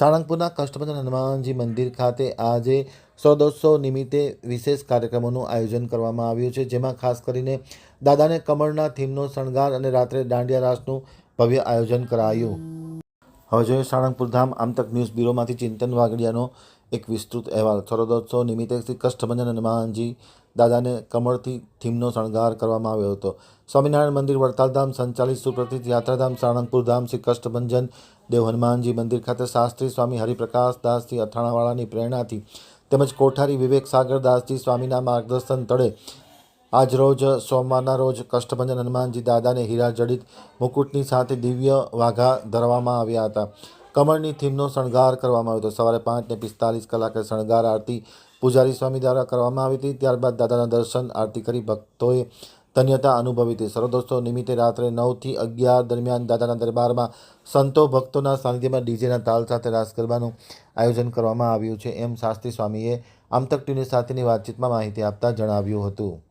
સાળંગપુરના કષ્ટભંજન હનુમાનજી મંદિર ખાતે આજે સૌદોત્સવ નિમિત્તે વિશેષ કાર્યક્રમોનું આયોજન કરવામાં આવ્યું છે, જેમાં ખાસ કરીને દાદાને કમળના થીમનો શણગાર અને રાત્રે દાંડિયા રાસનું ભવ્ય આયોજન કરાયું. હવે જોઈએ સાળંગપુર ધામ આમતક ન્યૂઝ બ્યુરોમાંથી ચિંતન વાગડિયાનો એક વિસ્તૃત અહેવાલ. શરદોત્સવ નિમિત્તે શ્રી કષ્ટભંજન હનુમાનજી દાદાને કમળથી થીમનો શણગાર કરવામાં આવ્યો હતો. સ્વામિનારાયણ મંદિર, વડતાલધામ, સંચાલિત સુપ્રસિદ્ધ યાત્રાધામ, સાળંગપુર ધામ, શ્રી કષ્ટભંજન, દેવ હનુમાનજી મંદિર ખાતે શાસ્ત્રી સ્વામી હરિપ્રકાશ દાસજી અથાણાવાળાની પ્રેરણાથી તેમજ કોઠારી વિવેક સાગર દાસજી સ્વામીના માર્ગદર્શન તળે આજરોજ સોમવારના રોજ કષ્ટભંજન હનુમાનજી દાદાને હીરા જડિત મુકુટની સાથે દિવ્ય વાઘા ધરવામાં આવ્યા હતા. કમળની થીમનો શણગાર કરવામાં આવ્યો હતો. સવારે પાંચને પિસ્તાલીસ કલાકે શણગાર આરતી પૂજારી સ્વામી દ્વારા કરવામાં આવી હતી. ત્યારબાદ દાદાના દર્શન આરતી કરી ભક્તોએ ધન્યતા અનુભવી હતી. સર્વદોસ્તો નિમિત્તે રાત્રે નવથી અગિયાર દરમિયાન દાદાના દરબારમાં સંતો ભક્તોના સાનિધ્યમાં ડીજેના તાલ સાથે રાસ ગરબાનું આયોજન કરવામાં આવ્યું છે. એમ શાસ્ત્રી સ્વામીએ આમતક ટીવી સાથેની વાતચીતમાં માહિતી આપતા જણાવ્યું હતું.